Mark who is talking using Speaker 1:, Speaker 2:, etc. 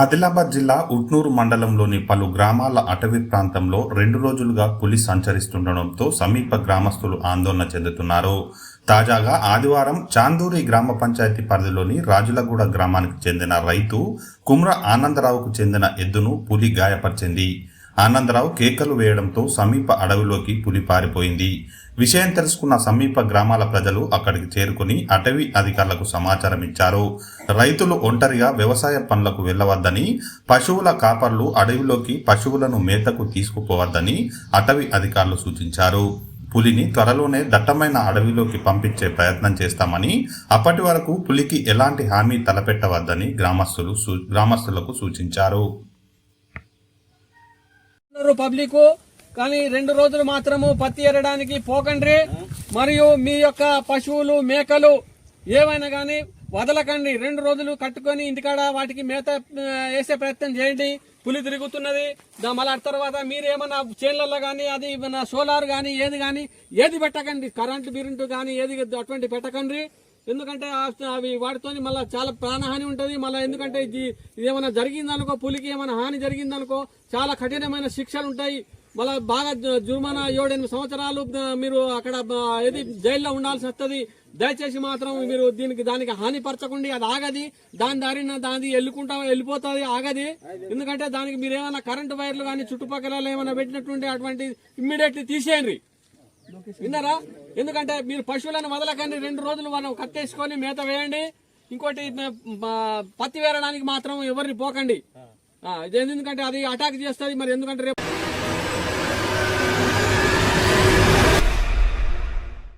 Speaker 1: ఆదిలాబాద్ జిల్లా ఉట్నూరు మండలంలోని పలు గ్రామాల అటవీ ప్రాంతంలో రెండు రోజులుగా పులి సంచరిస్తుండటంతో సమీప గ్రామస్తులు ఆందోళన చెందుతున్నారు. తాజాగా ఆదివారం చాందూరి గ్రామ పంచాయతీ పరిధిలోని రాజులగూడ గ్రామానికి చెందిన రైతు కుమ్ర ఆనందరావుకు చెందిన ఎద్దును పులి గాయపరిచింది. ఆనందరావు కేకలు వేయడంతో సమీప అడవిలోకి పులి పారిపోయింది. విషయం తెలుసుకున్న సమీప గ్రామాల ప్రజలు అక్కడికి చేరుకుని అటవీ అధికారులకు సమాచారం ఇచ్చారు. రైతులు ఒంటరిగా వ్యవసాయ పనులకు వెళ్ళవద్దని పశువుల కాపర్లు అడవిలోకి పశువులను మేతకు తీసుకుపోవద్దని అటవీ అధికారులు సూచించారు. పులిని త్వరలోనే దట్టమైన అడవిలోకి పంపించే ప్రయత్నం చేస్తామని అప్పటి వరకు పులికి ఎలాంటి హామీ తలపెట్టవద్దని గ్రామస్తులు గ్రామస్తులకు సూచించారు.
Speaker 2: పబ్లిక్ కానీ రెండు రోజులు మాత్రము పత్తి ఎరడానికి పోకండ్రి మరియు మీ యొక్క పశువులు మేకలు ఏవైనా కానీ వదలకండి. రెండు రోజులు కట్టుకొని ఇంటికాడ వాటికి మేత వేసే ప్రయత్నం చేయండి. పులి తిరుగుతున్నది. దా- మళ్ళీ తర్వాత మీరు ఏమన్నా చేన్లలో కానీ అది మన సోలార్ కానీ ఏది కానీ ఏది పెట్టకండి. కరెంటు బిరింటు కానీ ఏది అటువంటి పెట్టకండి. ఎందుకంటే అవి వాటితోని మళ్ళీ చాలా ప్రాణహాని ఉంటుంది. మళ్ళీ ఎందుకంటే ఇది ఇది ఏమైనా జరిగిందనుకో పులికి ఏమైనా హాని జరిగిందనుకో చాలా కఠినమైన శిక్షలు ఉంటాయి. మళ్ళీ బాగా జుర్మానా ఏడెనిమిది సంవత్సరాలు మీరు అక్కడ ఏది జైల్లో ఉండాల్సి వస్తుంది దయచేసి మాత్రం మీరు దీనికి దానికి హానిపరచకండి అది ఆగది. దాని దారిన దాని వెళ్ళుకుంటా వెళ్ళిపోతుంది ఆగది. ఎందుకంటే దానికి మీరు ఏమైనా కరెంటు వైర్లు కానీ చుట్టుపక్కల ఏమైనా పెట్టినట్టుంటే అటువంటి ఇమ్మీడియట్లీ తీసేయండి. విన్నారా? ఎందుకంటే మీరు పశువులను వదలకండి రెండు రోజులు మనం కట్టేసుకొని మేత వేయండి. ఇంకోటి పత్తి వేరడానికి మాత్రం ఎవరిని పోకండి. ఎందుకంటే అది అటాక్ చేస్తుంది మరి ఎందుకంటే రేపు